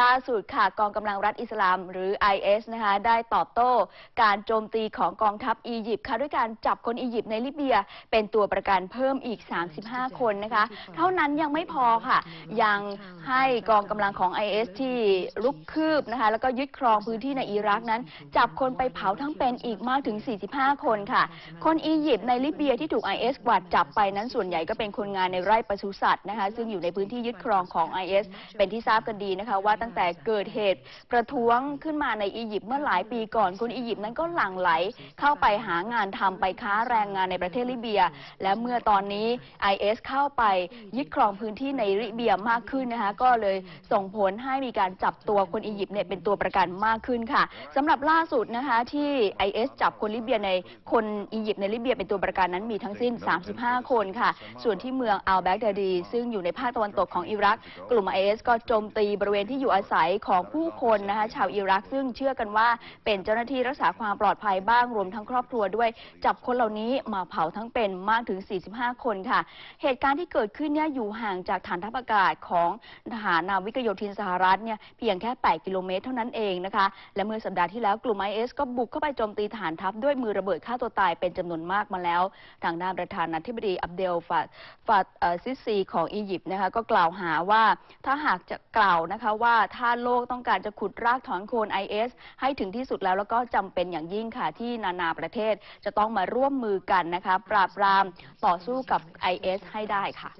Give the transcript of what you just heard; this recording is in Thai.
ล่าสุดค่ะกองกำลังรัฐอิสลามหรือ IS นะคะได้ตอบโต้ การโจมตีของกองทัพอียิปต์ค่ะด้วยการจับคนอียิปต์ในลิเบีย เป็นตัวประกันเพิ่มอีก 35 คนนะคะ เท่านั้นยังไม่พอค่ะ ยังให้กองกำลังของ IS ที่ลุกคืบนะคะแล้วก็ยึดครองพื้นที่ในอิรักนั้น จับคนไปเผาทั้งเป็นอีกมากถึง 45 คนค่ะ คนอียิปต์ในลิเบียที่ถูก IS กวาดจับไปนั้นส่วนใหญ่ก็เป็นคนงานในไร่ปศุสัตว์นะคะซึ่งอยู่ในพื้นที่ยึดครองของ IS เป็นที่ทราบกันดีนะคะว่าตั้งแต่เกิดเหตุประท้วงขึ้นมาในอียิปต์เมื่อหลายปีก่อน คนอียิปต์นั้นก็หลั่งไหลเข้าไปหางานทำไปค้าแรงงานในประเทศลิเบีย และเมื่อตอนนี้ IS เข้าไปยึดครองพื้นที่ในลิเบียมากขึ้นนะคะก็เลยส่งผลให้มีการจับตัวคนอียิปต์เนี่ยเป็นตัวประกันมากขึ้นค่ะสำหรับล่าสุดนะคะที่ IS จับคนลิเบียในคนอียิปต์ในลิเบียเป็นตัวประกันนั้นมีทั้งสิ้น 35 คนค่ะ ส่วนที่เมืองอัลแบกดาดี ซึ่งอยู่ในภาคตะวันตกของอิรัก กลุ่ม IS ก็โจมตีบริเวณที่อยู่อาศัยของผู้คนนะคะชาวอิรักซึ่งเชื่อกันว่าเป็นเจ้าหน้าที่รักษาความปลอดภัยบ้างรวมทั้งครอบครัวด้วย จับคนเหล่านี้มาเผาทั้งเป็นมากถึง 45 คนค่ะ เหตุการณ์ที่เกิดขึ้นเนี่ยอยู่ห่างจากฐานทัพอากาศของทหารนาวิกโยธินสหรัฐเนี่ยเพียงแค่ 8 กิโลเมตรเท่านั้นเองนะคะ และเมื่อสัปดาห์ที่แล้วกลุ่ม IS ก็บุกเข้าไปโจมตีฐานทัพด้วยมือระเบิดฆ่าตัวตายเป็นจำนวนมากมาแล้ว ทางด้านประธานาธิบดีอับเดลฟาฟาซิซีของอียิปต์นะคะก็กล่าวหาว่าถ้าหากจะกล่าวนะคะว่าถ้าโลกต้องการจะขุดรากถอนโคน IS ให้ถึงที่สุดแล้วแล้วก็จำเป็นอย่างยิ่งค่ะที่นานาประเทศจะต้องมาร่วมมือกันนะคะ ปราบปรามต่อสู้กับ IS ให้ได้ค่ะ